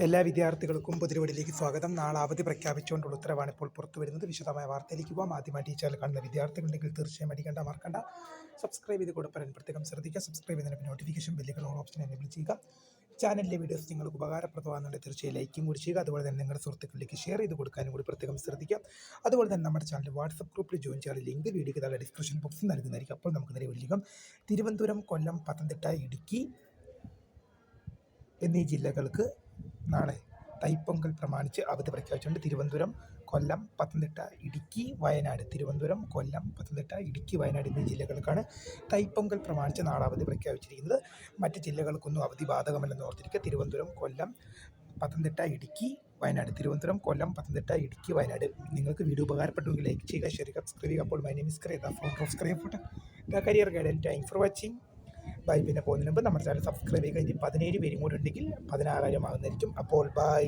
എല്ലാ വിദ്യാർത്ഥികൾക്കും പുതിരുവടിയിലേക്ക് സ്വാഗതം. നാളെ അവധി പ്രഖ്യാപിച്ചുകൊണ്ടുള്ള ഉത്തരവാണ് ഇപ്പോൾ പുറത്തു വരുന്നത് വിശദമായ വാർത്തയിലേക്ക് പോകാം ആദ്യമായി ടീച്ചറിൽ കാണുന്ന വിദ്യാർത്ഥികളുണ്ടെങ്കിൽ തീർച്ചയായും അടിക്കേണ്ട മറക്കണ്ട. സബ്സ്ക്രൈബ് ചെയ്ത് കൂടെ പറയാൻ പ്രത്യേകം ശ്രദ്ധിക്കുക സബ്സ്ക്രൈബ് ചെയ്തതിന് നോട്ടിഫിക്കേഷൻ ബില്ലുകൾ ഓൺ ഓപ്ഷൻ എനേബിൾ ചെയ്യുക. ചാനലിലെ വീഡിയോസ് നിങ്ങൾക്ക് ഉപകാരപ്രദമാകുന്നുണ്ട് തീർച്ചയായും ലൈക്കും കൂടി ചെയ്യുക. അതുപോലെ തന്നെ നിങ്ങളുടെ സുഹൃത്തുക്കളിലേക്ക് ഷെയർ ചെയ്ത് കൊടുക്കാനും കൂടി പ്രത്യേകം ശ്രദ്ധിക്കുക. അതുപോലെ തന്നെ നമ്മുടെ ചാനൽ വാട്സപ്പ് ഗ്രൂപ്പിൽ ജോയിൻ ചെയ്യാൻ ലിങ്ക് വീഡിയോയ്ക്ക് താഴെ ഡിസ്ക്രിപ്ഷൻ ബോക്സിൽ നൽകുന്നതായിരിക്കും. അപ്പോൾ നമുക്ക് നേരെ വിളിക്കാം. തിരുവനന്തപുരം കൊല്ലം പത്തനംതിട്ട ഇടുക്കി എന്നീ ജില്ലകൾക്ക് നാളെ തൈപ്പൊങ്കൽ പ്രമാണിച്ച് അവധി പ്രഖ്യാപിച്ചിട്ടുണ്ട് തിരുവനന്തപുരം കൊല്ലം പത്തനംതിട്ട ഇടുക്കി വയനാട്. തിരുവനന്തപുരം കൊല്ലം പത്തനംതിട്ട ഇടുക്കി വയനാട് എന്നീ ജില്ലകൾക്കാണ് തൈപ്പൊങ്കൽ പ്രമാണിച്ച് നാളെ അവധി പ്രഖ്യാപിച്ചിരിക്കുന്നത്. മറ്റ് ജില്ലകൾക്കൊന്നും അവധി ബാധകമല്ലെന്ന് ഓർത്തിരിക്കുക. തിരുവനന്തപുരം കൊല്ലം പത്തനംതിട്ട ഇടുക്കി വയനാട്. തിരുവനന്തപുരം കൊല്ലം പത്തനംതിട്ട ഇടുക്കി വയനാട്. നിങ്ങൾക്ക് വീഡിയോ ഉപകാരപ്പെട്ടുവെങ്കിൽ ലൈക്ക് ചെയ്യുക ഷെയർ സബ്സ്ക്രൈബ് ചെയ്യുക. അപ്പോൾ my name is ക്രേത photo of screen photo career guidance thank for watching bye. പിന്നെ പോകുന്നതിന് മുമ്പ് നമ്മുടെ ചാനൽ സബ്സ്ക്രൈബ് ചെയ്യുക. ഇനി പതിനേഴ് പേരും കൂടെ ഉണ്ടെങ്കിൽ പതിനാറായിരം ആകുന്നതായിരിക്കും. അപ്പോൾ ബൈ.